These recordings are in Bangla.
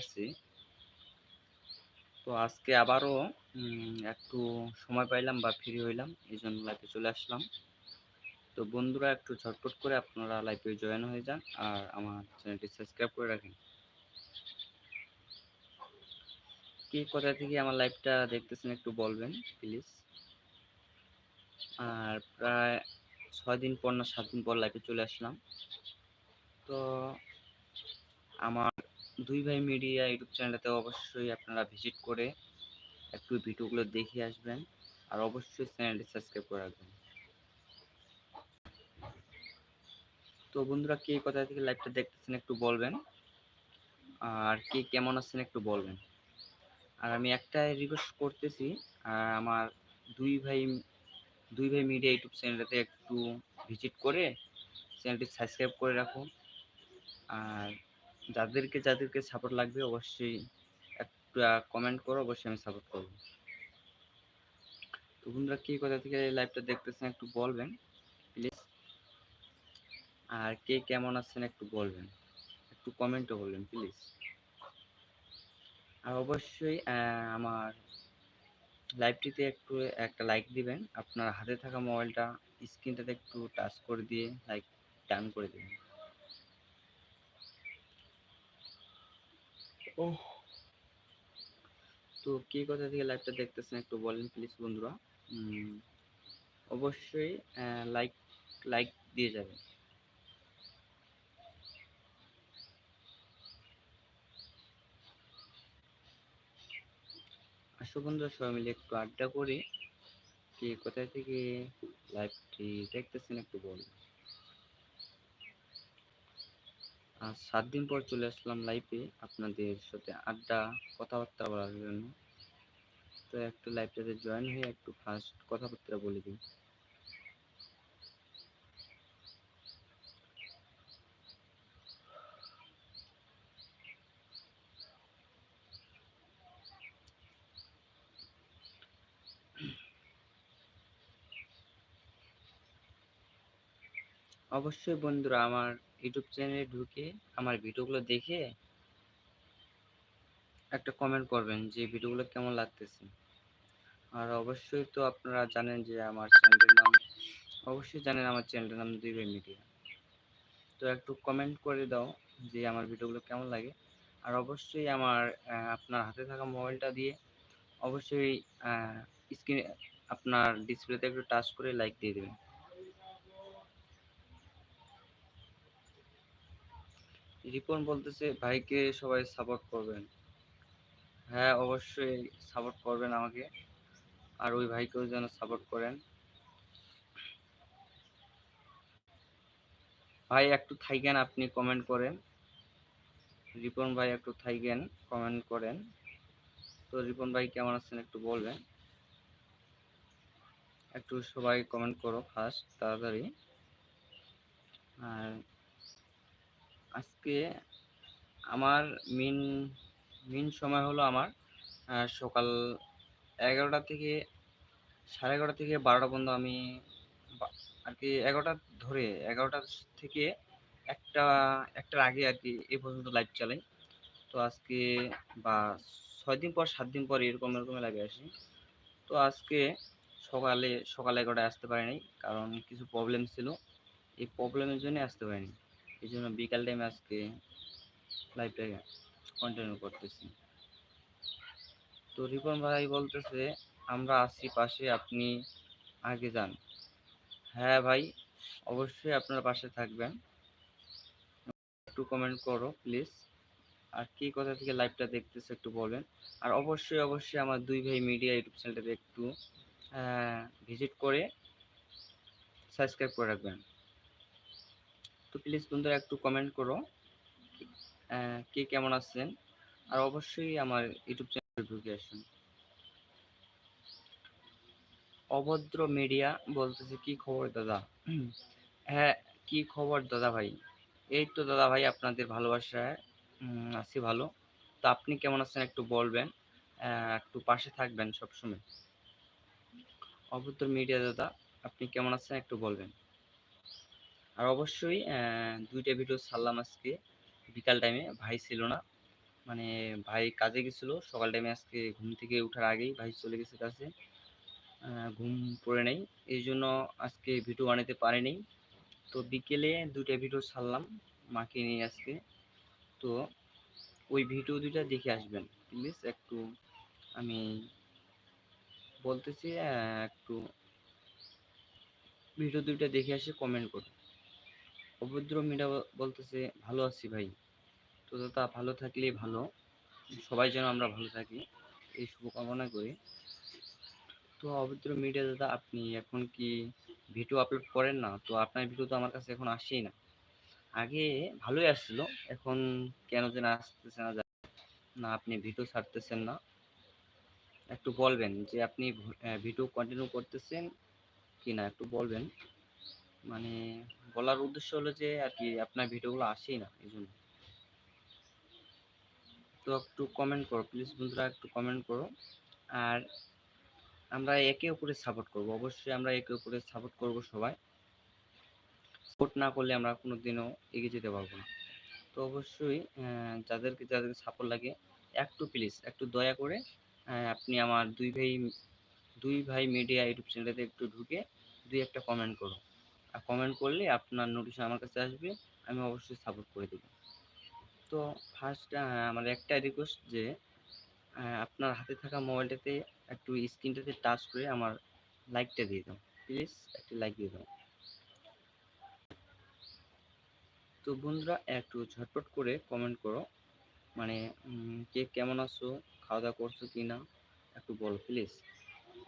আসছি। তো আজকে আবারও একটু সময় পাইলাম বা ফ্রি হইলাম এই জন্য লাইভে চলে আসলাম। তো বন্ধুরা, একটু ঝটপট করে আপনারা লাইভে জয়েন হয়ে যান আর আমার চ্যানেলটি সাবস্ক্রাইব করে রাখেন। কি কোথা থেকে আমার লাইভটা দেখতেছেন একটু বলবেন প্লিজ আর প্রায় ছয় দিন পর না, সাত দিন পর লাইভে চলে আসলাম। তো আমার দুই ভাই মিডিয়া ইউটিউব চ্যানেলটাতে অবশ্যই আপনারা ভিজিট করে একটু ভিডিওগুলো দেখে আসবেন আর অবশ্যই চ্যানেলটি সাবস্ক্রাইব করে রাখবেন। তো বন্ধুরা, কে কোথা থেকে লাইভটা দেখতেছেন একটু বলবেন আর কে কেমন আছেন একটু বলবেন। আর আমি একটাই রিকোয়েস্ট করতেছি, আর আমার দুই ভাই দুই ভাই মিডিয়া ইউটিউব চ্যানেলটাতে একটু ভিজিট করে চ্যানেলটি সাবস্ক্রাইব করে রাখুন। আর যাদেরকে যাদেরকে সাপোর্ট লাগবে অবশ্যই একটা কমেন্ট করো, অবশ্যই আমি সাপোর্ট করব। তো বন্ধুরা, কে কোথা থেকে লাইভটা দেখতেছেন একটু বলবেন প্লিজ আর কে কেমন আছেন একটু বলবেন, একটু কমেন্টও বলবেন প্লিজ আর অবশ্যই আমার লাইভটিতে একটু একটা লাইক দিবেন, আপনার হাতে থাকা মোবাইলটা স্ক্রিনটাতে একটু টাচ করে দিয়ে লাইক ডান করে দিবেন। ও তো কে কোথা থেকে লাইভটা দেখতেছেন একটু বলেন প্লিজ বন্ধুরা। অবশ্যই লাইক লাইক দিয়ে যাবেন। আসো বন্ধুরা, সবাই মিলে একটু আড্ডা করি। কি কোথায় থেকে লাইভটি দেখতেছেন একটু বলুন। আর সাত দিন পর চলে আসলাম লাইভে আপনাদের সাথে আড্ডা, কথাবার্তা বলার জন্য। তো একটু লাইভটাতে জয়েন হয়ে একটু ফার্স্ট কথাবার্তা বলে দিই। অবশ্যই বন্ধুরা আমার ইউটিউব চ্যানেলে ঢুকে আমার ভিডিওগুলো দেখে একটা কমেন্ট করবেন যে ভিডিওগুলো কেমন লাগতেছে। আর অবশ্যই তো আপনারা জানেন যে আমার চ্যানেলের নাম, অবশ্যই জানেন আমার চ্যানেলের নাম দুই মিডিয়া তো একটু কমেন্ট করে দাও যে আমার ভিডিওগুলো কেমন লাগে। আর অবশ্যই আমার আপনার হাতে থাকা মোবাইলটা দিয়ে অবশ্যই স্ক্রিনে আপনার ডিসপ্লেতে একটু টাচ করে লাইক দিয়ে দেবেন। রিপন বলতেছে, ভাইকে সবাই সাপোর্ট করবেন। হ্যাঁ অবশ্যই সাপোর্ট করবেন আমাকে। আর ওই ভাইকেও যেন সাপোর্ট করেন। ভাই, একটু থাইকেন আপনি কমেন্ট করেন। রিপন ভাই, একটু থাইকেন কমেন্ট করেন। তো রিপন ভাই, কেমন আছেন একটু বলবেন? একটু সবাই কমেন্ট করো ফার্স্ট তাড়াতাড়ি। আর আজকে আমার মেন মেন সময় হলো আমার সকাল এগারোটা থেকে, সাড়ে এগারোটা থেকে বারোটা পর্যন্ত আমি আর কি এগারোটা ধরে এগারোটা থেকে একটা, একটার আগে আর কি এ পর্যন্ত লাইভ চালাই। তো আজকে বা ছয় দিন পর, সাত দিন পর এরকম এরকম লাইভে আসি। তো আজকে সকালে, সকাল এগারোটায় আসতে পারিনি, কারণ কিছু প্রবলেম ছিল। এই প্রবলেমের জন্য আসতে পারিনি। এই জন্য বিকাল টাইমে আজকে লাইভটা কন্টিনিউ করতেছি। তো রিপন ভাই বলতেছে, আমরা আছি পাশে, আপনি আগে যান। হ্যাঁ ভাই, অবশ্যই আপনার পাশে থাকবেন। একটু কমেন্ট করো প্লিজ আর কি কোথা থেকে লাইভটা দেখতেছে একটু বলবেন আর অবশ্যই অবশ্যই আমার দুই ভাই মিডিয়া ইউটিউব চ্যানেলটাতে একটু ভিজিট করে সাবস্ক্রাইব করে রাখবেন। তো প্লিজ বন্ধুরা একটু কমেন্ট করো। কে কেমন আছেন? আর অবশ্যই আমার ইউটিউব চ্যানেলে ঢুকে আসুন। অভদ্র মিডিয়া বলতেছে, কি খবর দাদা? হ্যাঁ কি খবর দাদা ভাই? এই তো দাদা ভাই, আপনাদের ভালোবাসায় আছি ভালো। তো আপনি কেমন আছেন একটু বলবেন একটু পাশে থাকবেন সবসময়। অভদ্র মিডিয়া দাদা, আপনি কেমন আছেন একটু বলবেন। আর অবশ্যই দুইটা ভিডিও ছাড়লাম আজকে। বিকাল টাইমে ভাই ছিল না। মানে ভাই কাজে গেছিল, সকাল টাইমে আজকে ঘুম থেকে ওঠার আগেই ভাই চলে গেছে কাজে। ঘুম পড়ে নেই এই জন্য আজকে ভিডিও বানাতে পারিনি। তো বিকেলে দুইটা ভিডিও ছাড়লাম মাকে নিয়ে আজকে। তো ওই ভিডিও দুইটা দেখে আসবেন প্লিজ একটু আমি বলতেছি একটু ভিডিও দুইটা দেখে আসে কমেন্ট করুন অভদ্র মিডিয়া বলতেছে, ভালো আছি ভাই। তো দাদা, ভালো থাকলেই ভালো। সবাই যেন আমরা ভালো থাকি। এই শুভকামনা করি। তো অভদ্র মিডিয়া দাদা, আপনি এখন কি ভিডিও আপলোড করেন না? তো আপনার ভিডিও তো আমার কাছে এখন আসেই না। আগে ভালোই আসছিল, এখন কেন যেন আসতেছে না না, আপনি ভিডিও ছাড়তেছেন না। একটু বলবেন যে, আপনি ভিডিও কন্টিনিউ করতেছেন কি না একটু বলবেন। মানে বলার উদ্দেশ্য হলো যে আর কি আপনার ভিডিওগুলো আসেই না এই জন্য তো একটু কমেন্ট করো প্লিজ বন্ধুরা একটু কমেন্ট করো। আর আমরা একে অপরের সাপোর্ট করব, অবশ্যই আমরা একে অপরের সাপোর্ট করব সবাই। সাপোর্ট না করলে আমরা কোনো দিনও এগিয়ে যেতে পারব না। তো অবশ্যই যাদেরকে যাদেরকে সাপোর্ট লাগে, একটু প্লিজ একটু দয়া করে আপনি আমার দুই ভাই দুই ভাই মিডিয়া ইউটিউব চ্যানেলে একটু ঢুকে দুই একটা কমেন্ট করো। কমেন্ট করলে আপনার নোটিশ আমার কাছে আসবে, আমি অবশ্যই সাপোর্ট করে দেবো। তো ফার্স্ট আমার একটা রিকোয়েস্ট যে আপনার হাতে থাকা মোবাইলটাতে একটু স্ক্রিনটাতে টাচ করে আমার লাইকটা দিয়ে দাও। প্লিজ একটু লাইক দিয়ে দাও। তো বন্ধুরা, একটু ঝটপট করে কমেন্ট করো। মানে কে কেমন আছো খাওয়া দাওয়া করছ কি না একটু বলো প্লিজ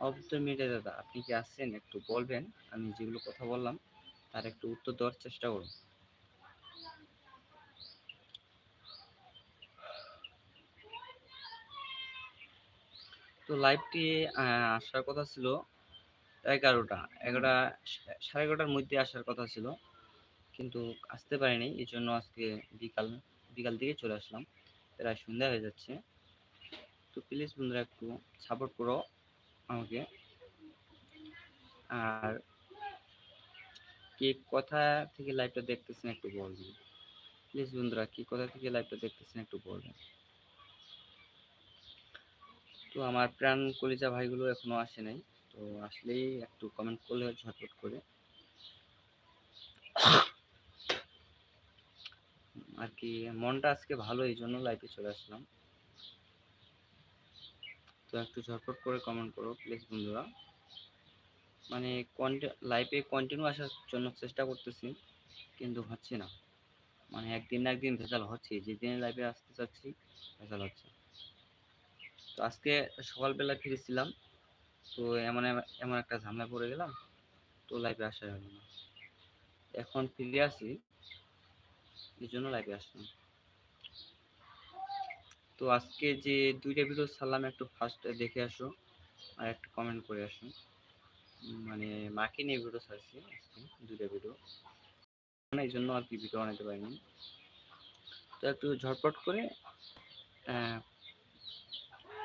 অবশ্যই মিডিয়া দাদা, আপনি কি আসছেন একটু বলবেন, আমি যেগুলো কথা বললাম। তার একটু উত্তর দেওয়ার চেষ্টা করুন। তো লাইভটি আসার কথা ছিল এগারোটা। এগারোটা, সাড়ে এগারোটার মধ্যে আসার কথা ছিল। কিন্তু আসতে পারিনি, এই জন্য আজকে বিকাল বিকাল দিকে চলে আসলাম। প্রায় সন্ধ্যা হয়ে যাচ্ছে। তো প্লিজ বন্ধুরা একটু সাপোর্ট করো আমাকে। আর কে কথা থেকে লাইভটা দেখতেছেন একটু বলবেন। প্লিজ বন্ধুরা, কি কথা থেকে লাইভটা দেখতেছেন একটু বলবেন। তো আমার প্রাণ কলিজা ভাইগুলো এখনও আসে নাই, তো আসলেই একটু কমেন্ট করলে ঝটপট করে। আর কি, মনটা আজকে ভালো, এই জন্য লাইভে চলে আসলাম। তো একটু ঝটপট করে কমেন্ট করো প্লিজ বন্ধুরা। মানে লাইফে কন্টিনিউ আসার জন্য চেষ্টা করতেছি, কিন্তু হচ্ছে না। মানে একদিন না একদিন ভেজাল হচ্ছে, যেদিন লাইফে আসতে চাচ্ছি, ভেজাল হচ্ছে। তো আজকে সকালবেলা ফিরেছিলাম, তো এমন এমন একটা ঝামেলা পড়ে গেলাম, তো লাইফে আসা হলো না। এখন ফিরে আসি, এই জন্য লাইভে আসলাম। তো আজকে যে দুইটা ভিডিও ছাড়লাম, একটু ফার্স্ট দেখে আসো, আর একটা কমেন্ট করে আসো। মানে মাকে নিয়ে ভিডিও ছাড়ছি দুইটা ভিডিও এই জন্য আর কি ভিডিও বানাতে পারিনি। তো একটু ঝটপট করে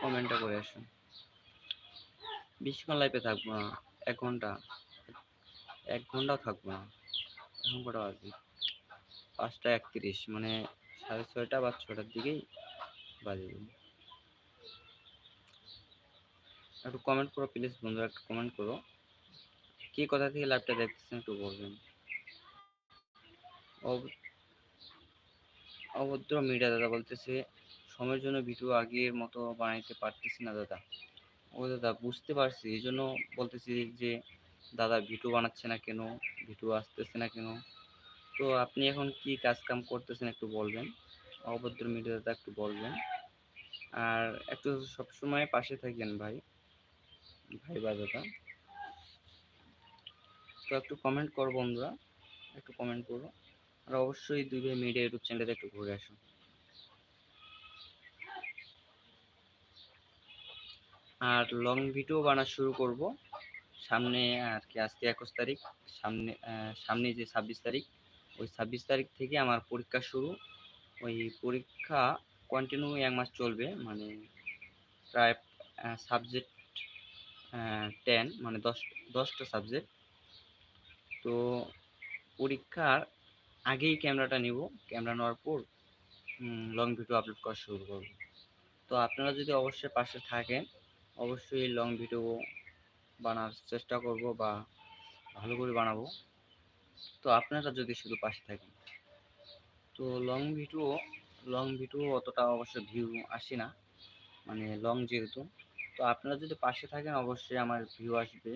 কমেন্টটা করে আসুন। বেশিক্ষণ লাইফে থাকব না, এক ঘণ্টা, এক ঘন্টাও থাকব না। এখন কটা বাজে? পাঁচটা একত্রিশ মানে সাড়ে ছয়টা বা ছটার দিকেই বাজে। একটু কমেন্ট করো প্লিজ বন্ধুরা, একটু কমেন্ট করো। কি কথা থেকে লাইভটা দেখতেছেন একটু বলবেন? অভদ্র মিডিয়া দাদা বলতেছে, সময়ের জন্য ভিডিও আগের মতো বানাইতে পারতেছি না দাদা। ও দাদা, বুঝতে পারছি। এই জন্য বলতেছি যে, দাদা ভিডিও বানাচ্ছে না কেন? ভিডিও আসতেছে না কেন? তো আপনি এখন কি কাজ কাম করতেছেন একটু বলবেন? অভদ্র মিডিয়া দাদা একটু বলবেন। আর একটু সবসময় পাশে থাকবেন ভাই ভাই বা দাদা। তো একটু কমেন্ট করো বন্ধুরা, একটু কমেন্ট করো। আর অবশ্যই দুই ভাই মিডিয়া ইউটিউব চ্যানেলে একটু ঘুরে আসো। আর লং ভিডিও বানা শুরু করব। সামনে আর কি, আজকে একুশ তারিখ, সামনে সামনে যে ছাব্বিশ তারিখ, ওই ছাব্বিশ তারিখ থেকে আমার পরীক্ষা শুরু। ওই পরীক্ষা কন্টিনিউ এক মাস চলবে মানে প্রায় সাবজেক্ট টেন মানে দশ, দশটা সাবজেক্ট তো পরীক্ষার আগেই ক্যামেরাটা নিব। ক্যামেরা নেওয়ার পর লং ভিডিও আপলোড করা শুরু করব। তো আপনারা যদি অবশ্যই পাশে থাকেন, অবশ্যই লং ভিডিও বানার চেষ্টা করব বা ভালো করে বানাবো। তো আপনারা যদি শুধু পাশে থাকেন। তো লং ভিডিও লং ভিডিও অতটা অবশ্য ভিউ আসে না। মানে লং যেহেতু। তো আপনারা যদি পাশে থাকেন, অবশ্যই আমার ভিউ আসবে।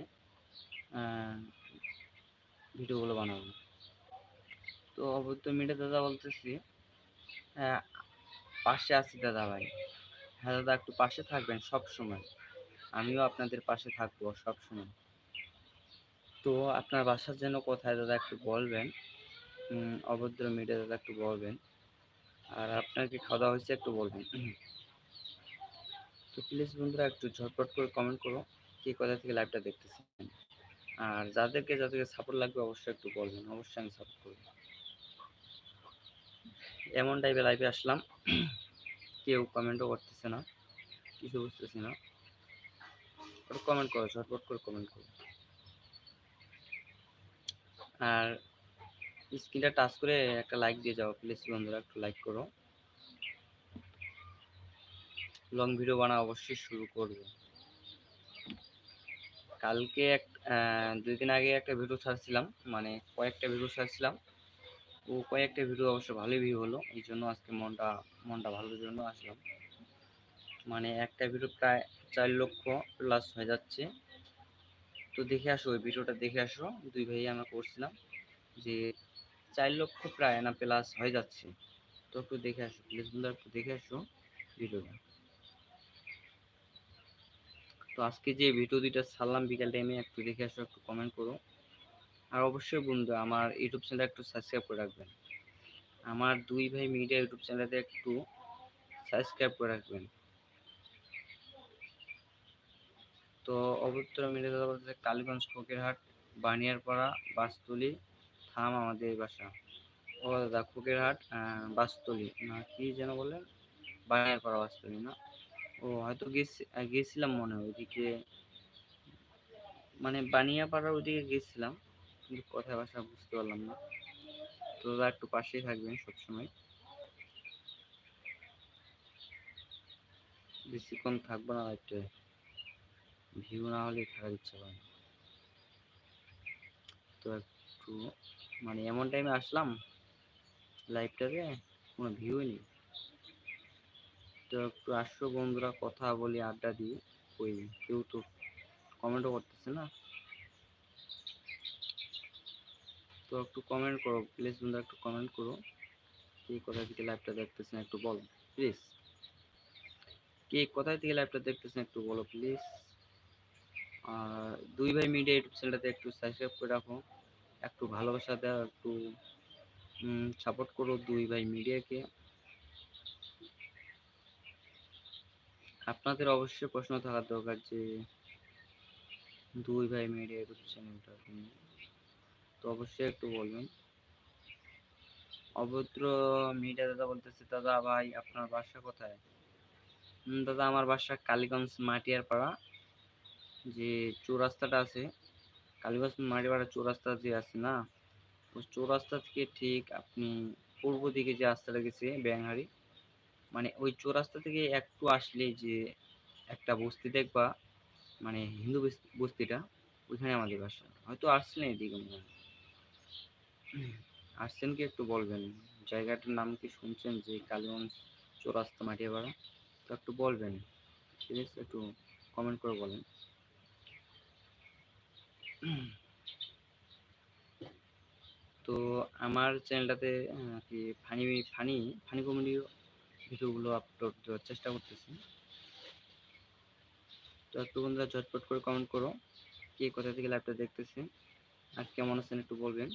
ভিডিওগুলো বানাবো। তো অবৈধ মিডিয়া দাদা বলতেছি হ্যাঁ পাশে আছি দাদা ভাই। হ্যাঁ দাদা, একটু পাশে থাকবেন সব সময়। আমিও আপনাদের পাশে থাকব সব সময়। তো আপনার বাসার জন্য কোথায় দাদা একটু বলবেন? অভদ্র মিডিয়া দাদা একটু বলবেন। আর আপনার কি খাওয়া দাওয়া হয়েছে একটু বলবেন। তো প্লিজ বন্ধুরা একটু ঝটপট করে কমেন্ট করো, কে কোথা থেকে লাইভটা দেখতেছেন? আর যাদেরকে যাদেরকে সাপোর্ট লাগবে অবশ্যই একটু বলবেন, অবশ্যই আমি সাপোর্ট করব। এমন টাইপের লাইভে আসলাম, কেউ কমেন্টও করতেছে না, কিছু বুঝতেছি না। কমেন্ট করো, ঝটপট করে কমেন্ট করো। আর স্ক্রিনটা টাচ করে একটা লাইক দিয়ে যাও প্লিজ বন্ধুরা, একটু লাইক করো। লং ভিডিও বানা অবশ্যই শুরু করব। কালকে এক দুই দিন আগে একটা ভিডিও ছাড়ছিলাম মানে কয়েকটা ভিডিও ছাড়ছিলাম। ও কয়েকটা ভিডিও অবশ্য ভালোই ভিউ হলো, এই জন্য আজকে মনটা মনটা ভালোর জন্য আসলাম। মানে একটা ভিডিও প্রায় চার লক্ষ প্লাস হয়ে যাচ্ছে। তো দেখে আসো, ওই ভিডিওটা দেখে আসো। দুই ভাই আমরা করছিলাম যে চার লক্ষ প্রায় না প্লাস হয়ে যাচ্ছে। তো একটু দেখে আসো প্লিজ বন্ধু একটু দেখে আসো ভিডিওটা তো আজকে যে ভিডিও দুইটা ছাড়লাম বিকাল টাইমে একটু দেখে আসো, একটু কমেন্ট করো। আর অবশ্যই বন্ধু, আমার ইউটিউব চ্যানেলটা একটু সাবস্ক্রাইব করে রাখবেন। আমার দুই ভাই মিডিয়া ইউটিউব চ্যানেলটা একটু সাবস্ক্রাইব করে রাখবেন। তো অভ্যুত্তর মিডিয়া বলতে কালীগঞ্জ ফকিরহাট বানিয়ারপাড়া, বাসতলি, থাম আমাদের বাসা। ও দাদা ফকিরহাট বাসতলি, না কি যেন বললেন বানিয়ারপাড়া বাসতলি, না? ও, হয়তো গেছিলাম মনে হয় ওইদিকে মানে বানিয়াপাড়ার ওইদিকে গেছিলাম, কিন্তু কথা ভাষা বুঝতে পারলাম না। তো একটু পাশেই থাকবেন সবসময়। বেশিক্ষণ থাকব না লাইফটা ভিউ না হলে থাকার ইচ্ছা করে না। তো একটু মানে এমন টাইমে আসলাম লাইভটাতে কোনো ভিউই নেই। আসো বন্ধুরা কথা বলি, আড্ডা দিই ওই কেউ তো কমেন্টও করতেছে না। তো একটু কমেন্ট করো প্লিজ বন্ধুরা একটু কমেন্ট করো। কে কোথা থেকে লাইভটা দেখতেছেন একটু বলো প্লিজ কে কোথায় থেকে লাইভটা দেখতেছেন একটু বলো প্লিজ আর দুই ভাই মিডিয়া ইউটিউব চ্যানেলটাতে একটু সাবস্ক্রাইব করে রাখো। একটু ভালোবাসা দাও একটু সাপোর্ট করো দুই ভাই মিডিয়াকে আপনাদের অবশ্যই প্রশ্ন থাকার দরকার যে, দুই ভাই মিডিয়া ইউটিউব চ্যানেলটা তো অবশ্যই একটু বলবেন। অভদ্র মিডিয়া দাদা বলতেছে, দাদা ভাই, আপনার বাসা কোথায়? দাদা, আমার বাসা কালীগঞ্জ মাটিয়ার পাড়া যে চৌরাস্তাটা আছে। কালীগঞ্জ মাটিপাড়া চৌরাস্তা যে আছে না, ওই চৌরাস্তা থেকে ঠিক আপনি পূর্ব দিকে যে রাস্তাটা গেছে ব্যাংহারি মানে ওই চৌরাস্তা থেকে একটু আসলে যে একটা বস্তি দেখবা মানে হিন্দু বস্তিটা, ওইখানে আমাদের বাসা। হয়তো আসছিলেন এদিকে মনে হয়। আসছেন কি একটু বলবেন? জায়গাটার নাম কি শুনছেন যে কালীগঞ্জ চৌরাস্তা মাটিয়াপাড়া? তো একটু বলবেন প্লিজ একটু কমেন্ট করে বলেন। তো আমার চ্যানেলটাতে কি ফানি ফানি ফানি কমেডি ভিডিওগুলো আপলোড দেওয়ার চেষ্টা করতেছি। তো একটু বন্ধুরা ঝটপট করে কমেন্ট করো, কে কোথা থেকে লাইভটা দেখতেছে, আর কেমন আছেন একটু বলবেন।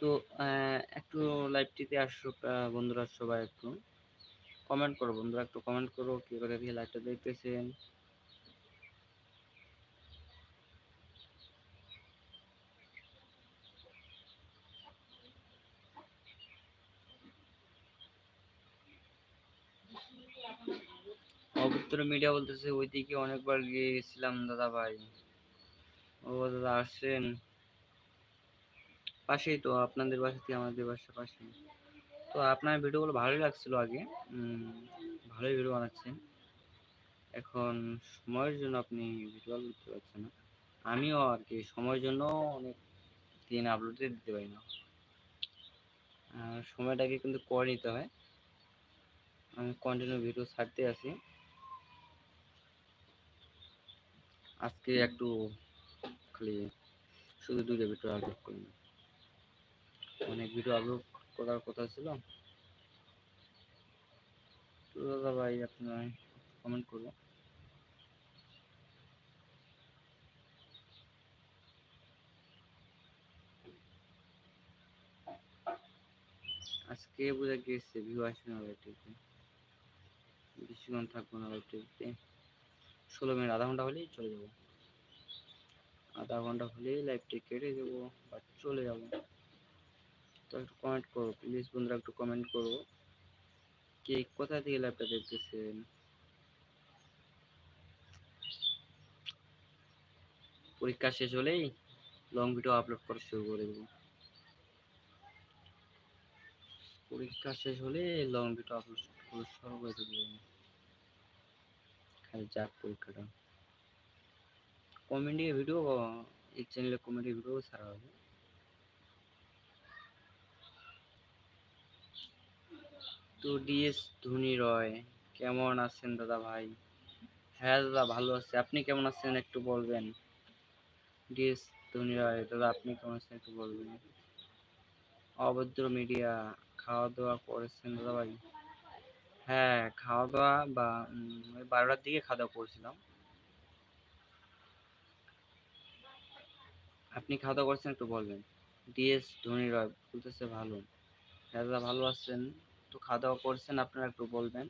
তো একটু লাইভটিতে আসো বন্ধুরা সবাই একটু। কমেন্ট করো, বন্ধুরা একটু কমেন্ট করো, কে করে লাইভটা দেখতেছেন। অবুত্তর মিডিয়া বলতেছে, ওইদিকে অনেকবার গিয়েছিলাম দাদা ভাই ও দাদা আসছেন। পাশেই তো আপনাদের বাসা থেকে আমাদের বাসা পাশে তো আপনার ভিডিওগুলো ভালোই লাগছিল আগে। ভালোই ভিডিও বানাচ্ছেন। এখন সময়ের জন্য আপনি ভিডিও দিতে পারছেন না। আমিও আর কি সময়ের জন্য অনেক দিন আপলোড দিতে পারি না। সময়টাকে কিন্তু করে নিতে হয়। আমি কন্টিনিউ ভিডিও ছাড়তে আছি। আজকে একটু খালি শুধু দুইটা ভিডিও আপলোড করি। অনেক ভিডিও আপলোড করার কথা ছিল। তো দাদা ভাই আপনার কমেন্ট করব আজকে বোঝা গিয়েছে ভিউ আসবে না লাইভটিতে বেশিক্ষণ থাকব না লাইভটিতে ষোলো মিনিট, আধা ঘণ্টা হলেই চলে যাব। আধা ঘণ্টা হলেই লাইভটি কেটে দেবো বা চলে যাব। তো একটু কমেন্ট করো প্লিজ বন্ধুরা একটু কমেন্ট করো। কে কোথা থেকে লাইভটা দেখতেছেন? পরীক্ষা শেষ হলেই লং ভিডিও আপলোড করা শুরু করে দেবো। পরীক্ষা শেষ হলে লং ভিডিও আপলোড করা শুরু করে দেবো। খালি যাক পরীক্ষাটা। কমেডি ভিডিও এই চ্যানেলে কমেডি ভিডিও ছাড়া হবে। তো ডিএস ধোনি রয়, কেমন আছেন দাদা ভাই? হ্যাঁ দাদা, ভালো আছি। আপনি কেমন আছেন একটু বলবেন? ডিএস ধোনি রয়, দাদা আপনি কেমন আছেন একটু বলবেন? অভদ্র মিডিয়া খাওয়া দাওয়া করেছেন দাদা ভাই? হ্যাঁ খাওয়া দাওয়া বা ওই বারোটার দিকে খাওয়া দাওয়া করেছিলাম। আপনি খাওয়া দাওয়া করছেন একটু বলবেন? ডিএস ধোনি রয়, বলতেছে ভালো। হ্যাঁ দাদা, ভালো আছেন? তো খাওয়া দাওয়া করছেন, আপনারা একটু বলবেন।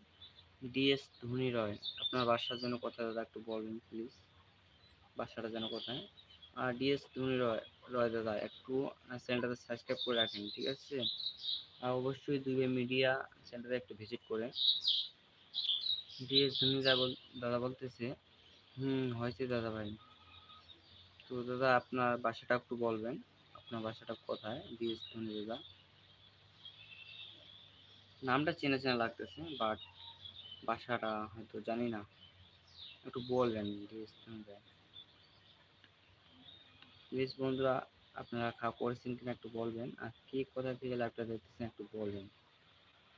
ডিএস ধোনি রয়, আপনার বাসার জন্য কথা দাদা, একটু বলবেন প্লিজ বাসাটা যেন কোথায়? আর ডিএস ধোনি রয় রয় দাদা, একটু চ্যানেলটাতে সাবস্ক্রাইব করে রাখেন, ঠিক আছে? আর অবশ্যই দুবে মিডিয়া চ্যানেলটা একটু ভিজিট করে। ডিএস ধোনি যা বল, দাদা বলতেছে, হুম, হয়েছে দাদা ভাই। তো দাদা, আপনার বাসাটা একটু বলবেন, আপনার বাসাটা কোথায়? ডিএস ধোনি দাদা। নামটা চেনা চেনা লাগতেছে বাট বাসাটা হয়তো জানি না। একটু বলবেন প্লিজ বন্ধুরা, আপনারা খাওয়া করেছেন কিনা একটু বলবেন, আর কে কোথা থেকে লাইভটা দেখতেছেন একটু বলবেন।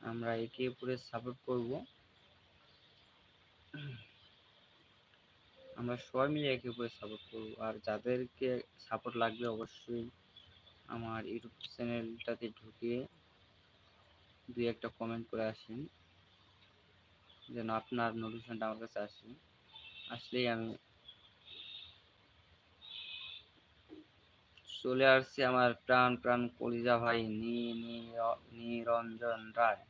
আমরা একে অপরের সাপোর্ট করব। আমরা সবাই মিলে একে অপরের সাপোর্ট করব, আর যাদেরকে সাপোর্ট লাগবে অবশ্যই আমার ইউটিউব চ্যানেলটাতে ঢুকে দুই একটা কমেন্ট করে আসেন। যেন আপনার নোটিফিকেশনটা আমার কাছে আসে। আসলেই আমি চলে আসছে আমার প্রাণ প্রাণ কলিজা ভাই নিরঞ্জন রায়।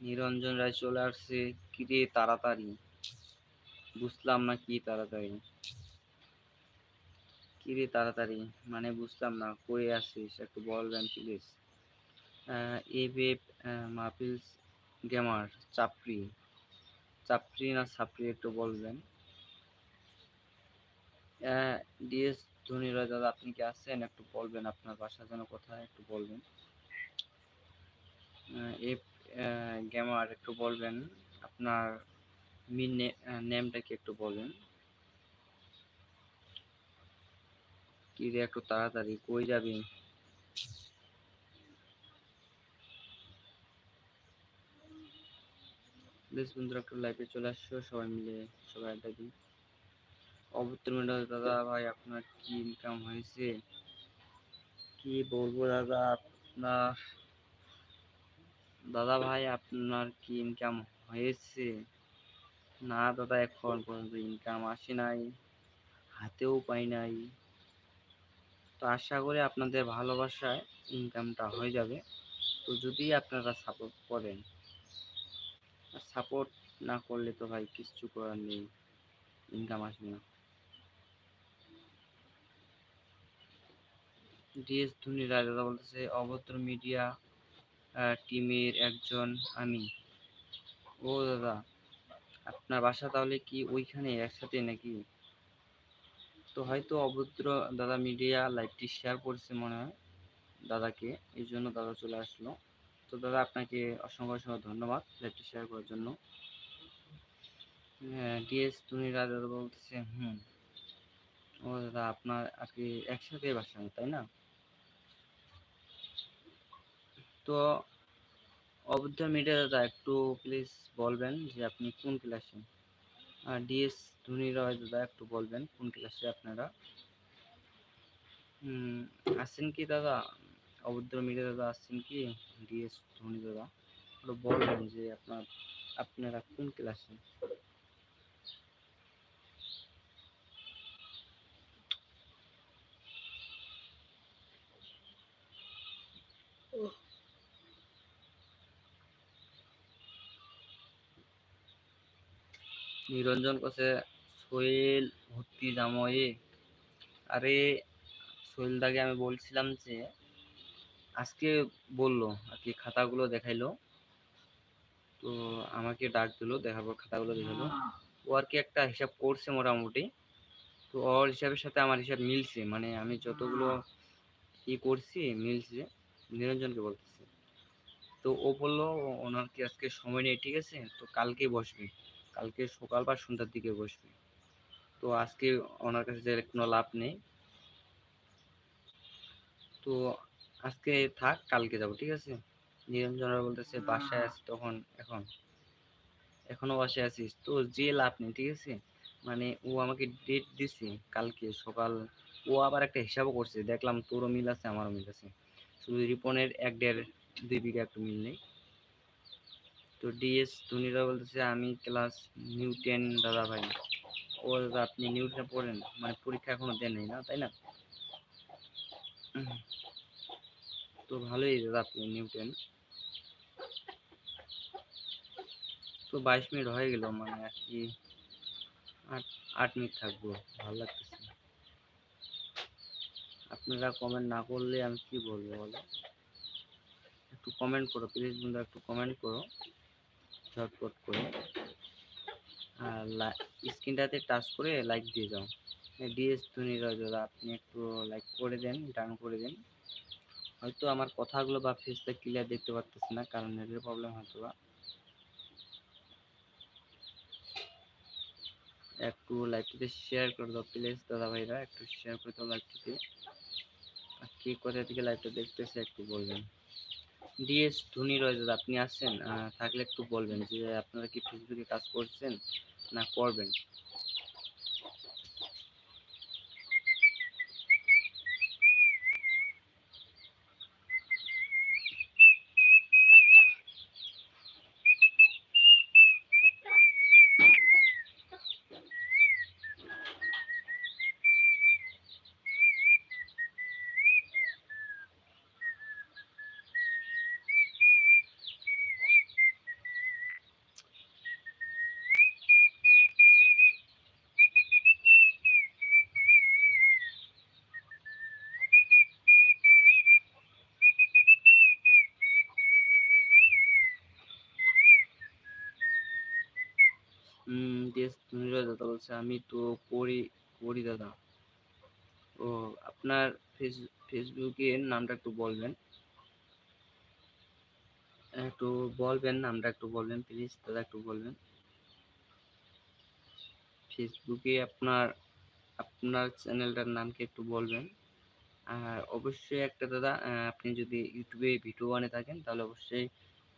নিরঞ্জন রায় চলে আসছে। কিরে তাড়াতাড়ি? বুঝলাম না কি তাড়াতাড়ি। কিরে তাড়াতাড়ি? মানে বুঝলাম না, কই আছিস? একটু বলবেন প্লিজ এ বেব মাহফিলস গেমার চাপড়ি। চাপড়ি না ছাপড়ি একটু বলবেন। ডিএস ধোনিরা দাদা আপনি কি আছেন, একটু বলবেন আপনার বাসা যেন কোথায়, একটু বলবেন। এফ গেমার একটু বলবেন। আপনার মিন নেমটা কি একটু বলবেন কি রে, একটু তাড়াতাড়ি, কই যাবি? প্লিজ বন্ধুরা একটু লাইভে চলে আসছো সবাই মিলে সবাই আড্ডা দিই অভদ্র মেডাল দাদা ভাই আপনার কি ইনকাম হয়েছে? কি বলব দাদা আপনার দাদা ভাই আপনার কি ইনকাম হয়েছে? না দাদা এখন পর্যন্ত ইনকাম আসে নাই হাতেও পাই নাই। তো আশা করি আপনাদের ভালোবাসায় ইনকামটা হয়ে যাবে। তো যদি আপনারা সাপোর্ট করেন সাপোর্ট না করলে তো ভাই কিচ্ছু করার নেই ইনকাম আসবে না। ডিএস ধোনি রায় বলতেছে, অভদ্র মিডিয়া টিমের একজন আমি। ও দাদা, আপনার বাসা তাহলে কি ওইখানে একসাথে নাকি? তো হয়তো অভদ্র দাদা মিডিয়া লাইভটি শেয়ার করছে মনে হয়, দাদাকে, এই জন্য দাদা চলে আসলো। তো দাদা, আপনাকে অসংখ্য অসংখ্য ধন্যবাদ লাইভটি শেয়ার করার জন্য। ডিএস তুমি রাজা বলতেছে, হুম, ও দাদা, আপনার আর কি একসাথে বাসা তাই না? তো অবদ্ধ মিডিয়া দাদা, একটু প্লিজ বলবেন যে আপনি কোন ক্লাসে আর ডিএস ধোনি রয় দাদা, একটু বলবেন কোন ক্লাসে আপনারা? আসছেন কি দাদা? অবদ্ধ মিডিয়া দাদা আসছেন কি? ডিএস ধোনি দাদা। একটু বলবেন যে আপনার, আপনারা কোন ক্লাসে? নিরঞ্জন কাছে সোহেল ভর্তি জাময়ে আরে, সোহেল দাকে আমি বলছিলাম যে আজকে বলল আর কি খাতাগুলো দেখাইলো। তো আমাকে ডাক দিলো দেখার পর খাতাগুলো দেখাল ও আর কি একটা হিসাব করছে মোটামুটি। তো ওর হিসাবের সাথে আমার হিসাব মিলছে মানে আমি যতগুলো ই করছি মিলছে, নিরঞ্জনকে বলতেছে। তো ও বলল, ওনার কি আজকে সময় নেই, ঠিক আছে? তো কালকে বসবে। কালকে সকাল বা সন্ধ্যার দিকে বসবে। তো আজকে ওনার কাছে কোনো লাভ নেই। তো আজকে থাক কালকে যাব ঠিক আছে? নিরঞ্জন বলতেছে বাসায় আছি তখন এখন। এখনও বাসায় আছিস? তো যে লাভ নেই ঠিক আছে? মানে ও আমাকে ডেট দিছে কালকে সকাল ও আবার একটা হিসাবও করছে দেখলাম তোরও মিল আছে আমারও মিল আছে। শুধু রিপনের এক দেড় দুই বিঘা একটু মিল নেই। তো ডিএস ধোনিরা বলতেছে আমি ক্লাস নিউ টেন দাদা ভাই। ও দাদা আপনি নিউ টেন পড়েন? মানে পরীক্ষা এখনও দেন নাই না তাই না? তো ভালোই দাদা আপনি নিউ তো বাইশ মিনিট হয়ে গেল মানে আর কি আট আট মিনিট থাকব, ভালো লাগতেছে আপনারা কমেন্ট না করলে আমি কি বলব বলো? একটু কমেন্ট করো প্লিজ বন্ধুরা, একটু কমেন্ট করো, ঝটপট করে। আর স্ক্রিনটাতে টাচ করে লাইক দিয়ে যাও। ডিএস ধোনির দাদা আপনি একটু লাইক করে দেন ডান করে দেন। হয়তো আমার কথাগুলো বা ফেসটা ক্লিয়ার দেখতে পারতেছি না, কারণ নেটের প্রবলেম হয়তো বা একটু লাইভটিতে শেয়ার করে দাও প্লিজ দাদা ভাইরা একটু শেয়ার করে দাও লাইভটিতে আর কে কোথা থেকে লাইভটা দেখতেছে একটু বলবেন। ডিএস ধোনি রয় দাদা আপনি আসছেন থাকলে একটু বলবেন যে, আপনারা কি ফেসবুকে কাজ করছেন? না, করবেন দেশ বলছে আমি তো করি করি দাদা। ও, আপনার ফেস ফেসবুকের নামটা একটু বলবেন। একটু বলবেন, নামটা একটু বলবেন প্লিজ দাদা, একটু বলবেন। ফেসবুকে আপনার আপনার চ্যানেলটার নাম কি একটু বলবেন। আর অবশ্যই একটা দাদা আপনি যদি ইউটিউবে ভিডিও বানিয়ে থাকেন, তাহলে অবশ্যই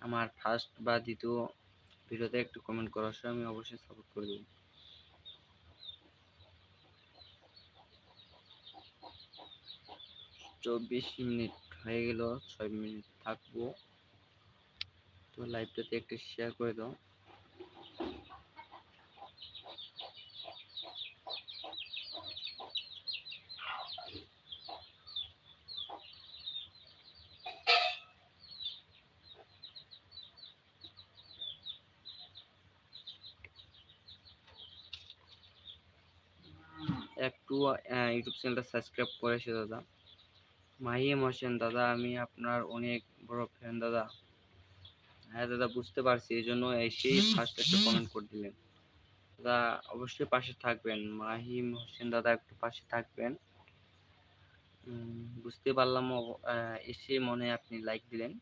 আমার ফার্স্ট বা দ্বিতীয় ভিডিওতে একটু কমেন্ট করার সময় আমি অবশ্যই সাপোর্ট করে দেবো। চব্বিশ মিনিট হয়ে গেল, ছয় মিনিট থাকব। তো লাইভটাতে একটু শেয়ার করে দাও। একটু ইউটিউব চ্যানেলটা সাবস্ক্রাইব করেছে দাদা। মাহিম হোসেন দাদা, আমি আপনার অনেক বড় ফ্যান দাদা। হ্যাঁ দাদা, বুঝতে পারছি এই জন্য এসেই ফার্স্ট একটা কমেন্ট করে দিলেন। দাদা, অবশ্যই পাশে থাকবেন। মাহিম হোসেন দাদা, একটু পাশে থাকবেন। বুঝতে পারলাম এসে মনে আপনি লাইক দিলেন।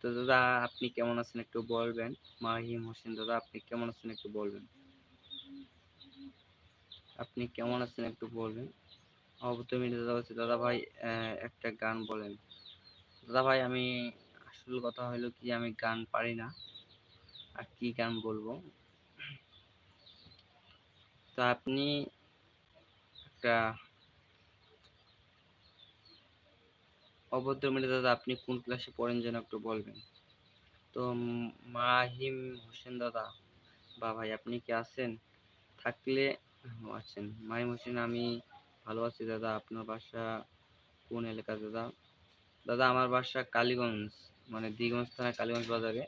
তো, দাদা, আপনি কেমন আছেন একটু বলবেন? মাহিম হোসেন দাদা, আপনি কেমন আছেন একটু বলবেন? আপনি কেমন আছেন একটু বলবেন? অবতমি দাদা বলছে দাদা ভাই একটা গান বলেন। দাদা ভাই আমি আসল কথা হলো কি, আমি গান পারি না। আর কি গান বলব? তো আপনি একটা অভদ্র দাদা, আপনি কোন ক্লাসে পড়েন যেন একটু বলবেন? তো মাহিম হোসেন দাদা, বা ভাই, আপনি কি আছেন? থাকলে আছেন মাহিম হোসেন, আমি ভালো আছি দাদা আপনার বাসা কোন এলাকা দাদা? দাদা আমার বাসা কালীগঞ্জ মানে দিগঞ্জ থানা কালীগঞ্জ বাজারে।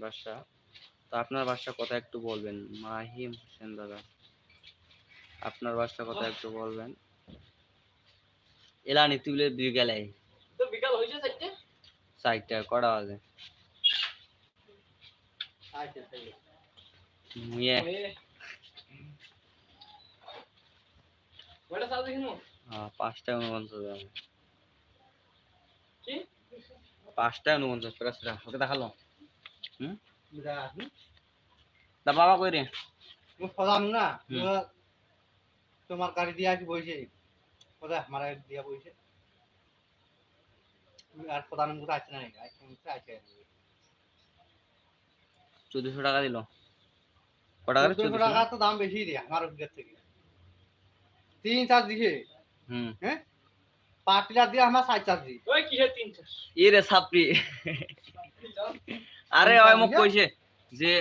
বাসা। তো আপনার বাসা কথা একটু বলবেন মাহিম হোসেন দাদা। আপনার বাসা কথা একটু বলবেন। এলানি তুলে বিকেলে। তো বিকাল হয়েছে চারটে? চারটা কটা বাজে? আচ্ছা তাই। মুয়ে ওটা চাল দেখিনো আহ, পাঁচটা উনপঞ্চাশ পাঁচটা উনপঞ্চাশ টাকা ওকে দেখাল। হুম? তা বাবা কই রে? মু না তোমার- গাড়ি দিয়া কি বইছে। কোথা আমার গাড়ি দিয়া বইছে। তুমি আর প্রধান মুখ আছে না আছে? চোদ্দশো টাকা দিল। ক টাকা তো দাম বেশি দিয়ে আমার থেকে। তিন চার দিছে হুম। হ্যাঁ? পাঁচ লিটার দিয়ে আমার সাড়ে চার দি ওই কিসের তিন চার? ইরে সাপড়ি আরে ওই মোক কইছে যে